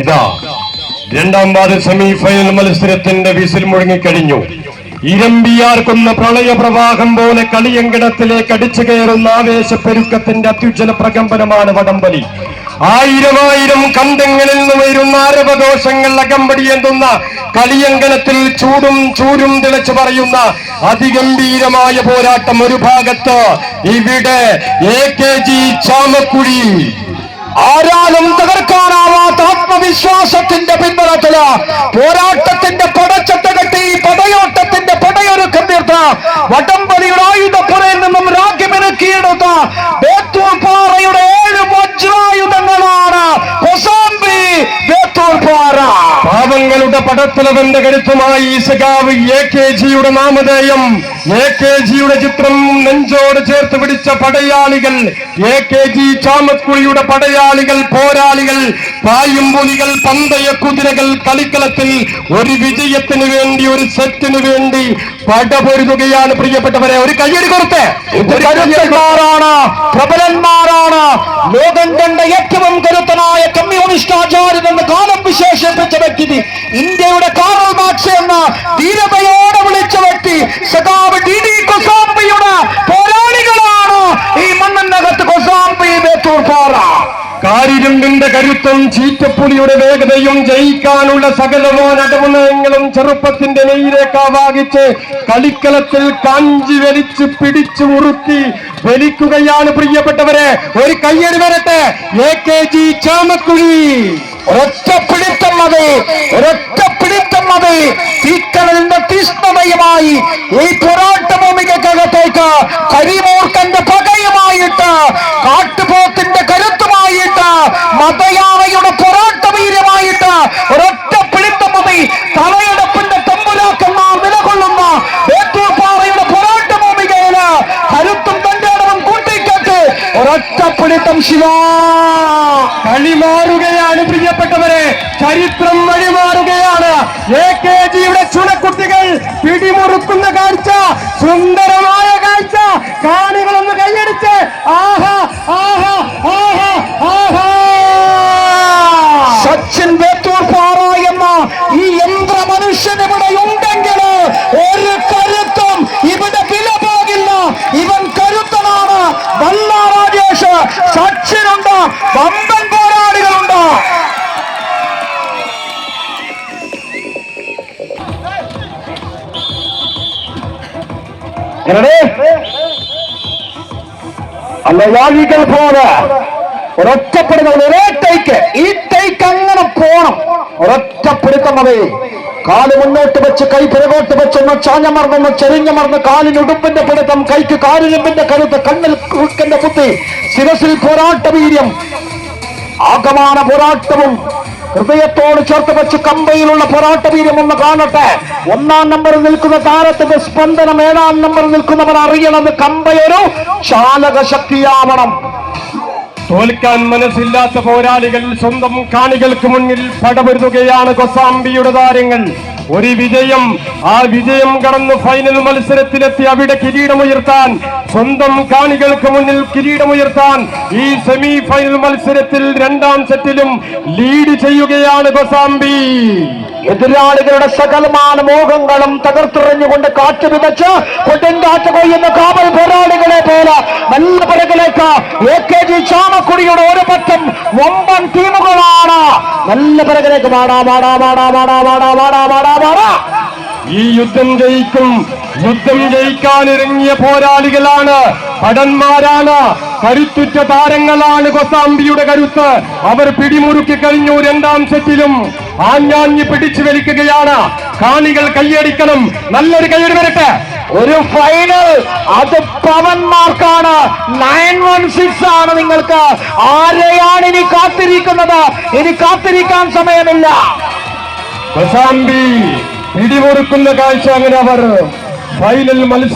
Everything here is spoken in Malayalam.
ഇതാ രണ്ടാം പാദ സെമി ഫൈനൽ മത്സരത്തിന്റെ വിസിൽ മുഴങ്ങിക്കഴിഞ്ഞു. ഇരമ്പിയാർക്കുന്ന പ്രളയപ്രവാഹം പോലെ കളിയങ്കിടത്തിലേക്ക് അടിച്ചു കയറുന്ന ആവേശപ്പെരുക്കത്തിന്റെ അത്യുജ്വല പ്രകമ്പനമാണ് വടംവലി. ആയിരമായിരം കണ്ടങ്ങളിൽ നിന്ന് വരുന്ന ആരവദോഷങ്ങൾ അകമ്പടിയെന്തുന്ന കളിയങ്കണത്തിൽ ചൂടും ചൂരും തിളച്ചു പറയുന്ന അതിഗംഭീരമായ പോരാട്ടം ഒരു ഭാഗത്ത് ഇവിടെ എ കെ ജി ചാമക്കുഴി. ആരാലും തകർക്കാനാവാത്ത ആത്മവിശ്വാസത്തിന്റെ പിൻബലത്തിൽ പോരാട്ടത്തിന്റെ പടച്ചട്ട കെട്ടി പടയോട്ടത്തിന്റെ പടയൊരുക്കം തീർത്ത പാവങ്ങളുടെ പടത്തലവന്റെ കരുത്തുമായി സഖാവ് എ കെ ജിയുടെ നാമധേയം എ കെ ജിയുടെ ചിത്രം നെഞ്ചോട് ചേർത്ത് പിടിച്ച പടയാളികൾ എ കെ ജി ചാമക്കുഴിയുടെ പടയാളികൾ പോരാളികൾ പായും പുലികൾ പന്തയ കുതിരകൾ കളിക്കളത്തിൽ ഒരു വിജയത്തിന് വേണ്ടി ഒരു സെറ്റിന് വേണ്ടി പടപൊരുതുകയാണ് പ്രിയപ്പെട്ടവരെ. ഒരു കയ്യടി കൊടുത്ത്. പ്രബലന്മാരാണ്. ലോകം കണ്ട ഏറ്റവും കരുത്തനായ കമ്മ്യൂണിസ്റ്റ് ആചാര്യൻ എന്ന് കാലം വിശേഷിപ്പിച്ച വ്യക്തി ഇന്ത്യയുടെ കാറൽ മാർക്സ് എന്ന ധീരതയോടെ വിളിച്ച വ്യക്തി സഖാവ് ഡി ഡി കൊസാംബിയുടെ പോരാളികളാണ് ഈ മണ്ണിനകത്ത് കൊസാംബി ബേത്തൂർ പാറ. കാരിരുമ്പിന്റെ കരുത്തും ചീറ്റപ്പുലിയുടെ വേഗതയും ജയിക്കാനുള്ള സകലമോ നടുവുനയങ്ങളും ചെറുപ്പത്തിന്റെ നെയ്യിലേക്ക് ആവാഹിച്ച് കളിക്കളത്തിൽ കാഞ്ചി വലിച്ച് പിടിച്ചു മുറുക്കി വലിക്കുകയാണ് പ്രിയപ്പെട്ടവരെ. ഒരു കയ്യടി വരട്ടെ. A K G Chamakkuzhi. ഒരൊറ്റ പിടിത്തം മതി ഒരൊറ്റ പിടിത്തം മതി. തീക്കടലിന്റെ തീഷ്ണതയുമായി ഈ പോരാട്ട ഭൂമികക്കകത്തേക്ക് കരിമൂർക്കന്റെ പകയുമായിട്ട് കാട്ടുപോത്തിന്റെ ഒരൊറ്റ പിടിത്തം ശിവ. കളി മാറുകയാണ് പ്രിയപ്പെട്ടവരെ. ചരിത്രം വഴിമാറുകയാണ് എ കെ ജിയുടെ ചുണക്കുട്ടികൾ പിടിമുറുക്കുന്ന കാഴ്ച സുന്ദരമായ കാഴ്ച. കാണികളൊന്ന് കൈയടിച്ച് ആഹാ അല്ലയാളികൾ அந்த ഒരൊറ്റപ്പെടുന്ന போல ടൈക്ക് ഈ ടൈക്ക് അങ്ങനെ പോണം. ഒരൊറ്റപ്പെടുത്തം മതി. കാൽ മുന്നോട്ട് വെച്ച് കൈ പിറകോട്ട് വെച്ച് ഒന്ന് ചാഞ്ഞമർന്നൊന്ന് ചെരിഞ്ഞമർന്ന് കാലിന് ഉടുപ്പിന്റെ പിടുത്തം കൈക്ക് കാലിനുമ്പിന്റെ കരുത്ത് കണ്ണിൽ കുറുക്കന്റെ ബുദ്ധി ശിരസിൽ പോരാട്ട വീര്യം ആകമാന പോരാട്ടവും ഹൃദയത്തോട് ചേർത്ത് വെച്ച് കമ്പയിലുള്ള പോരാട്ട വീര്യം ഒന്ന് കാണട്ടെ. ഒന്നാം നമ്പർ നിൽക്കുന്ന താരത്തിന്റെ സ്പന്ദനം ഏഴാം നമ്പർ നിൽക്കുന്നവർ അറിയണമെന്ന് കമ്പയൊരു ചാലക ശക്തിയാവണം തോൽക്കാൻ മനസ്സില്ലാത്ത പോരാളികൾ സ്വന്തം കാണികൾക്ക് മുന്നിൽ പടപൊരുതുകയാണ് കൊസാംബിയുടെ താരങ്ങൾ. ഒരു വിജയം ആ വിജയം കടന്ന് ഫൈനൽ മത്സരത്തിലെത്തി അവിടെ കിരീടമുയർത്താൻ സ്വന്തം കാണികൾക്ക് മുന്നിൽ കിരീടമുയർത്താൻ ഈ സെമി ഫൈനൽ മത്സരത്തിൽ രണ്ടാം സെറ്റിലും ലീഡ് ചെയ്യുകയാണ് കൊസാംബി എതിരാളികളുടെ സകലമാന മോഹങ്ങളും തകർത്തെറിഞ്ഞുകൊണ്ട് കാറ്റ് വിതച്ച് കൊടുങ്കാറ്റ് കൊയ്യുന്ന കാവൽ പോരാളികളെ പോലെ നല്ല പിറകിലേക്ക് എ കെ ജി ചാമക്കുടിയുടെ ഒരു പറ്റം വമ്പൻ ടീമുകളാണ്. നല്ല പിറകിലേക്ക് പാടാ പാടാ പാടാ പാടാ പാടാ പാടാ പാടാ പാടാ ഈ യുദ്ധം ജയിക്കും. യുദ്ധം ജയിക്കാനിറങ്ങിയ പോരാളികളാണ്. ഭടന്മാരാണ്. കരുത്തുറ്റ താരങ്ങളാണ് കൊസാംബിയുടെ കരുത്ത്. അവർ പിടിമുറുക്കി കഴിഞ്ഞു രണ്ടാം സെറ്റിലും. ആഞ്ഞാഞ്ഞ് പിടിച്ചു വലിക്കുകയാണ്. കാണികൾ കൈയടിക്കണം. നല്ലൊരു കൈയടി വരട്ടെ. ഒരു ഫൈനൽ അത് പവന്മാർക്കാണ്. നയൻ വൺ സിക്സ് ആണ് നിങ്ങൾക്ക്. ആരെയാണ് ഇനി കാത്തിരിക്കുന്നത്? ഇനി കാത്തിരിക്കാൻ സമയമില്ല. പിടിമുറുക്കുന്ന കാഴ്ച അങ്ങനെ അവർ ഫൈനൽ മത്സരം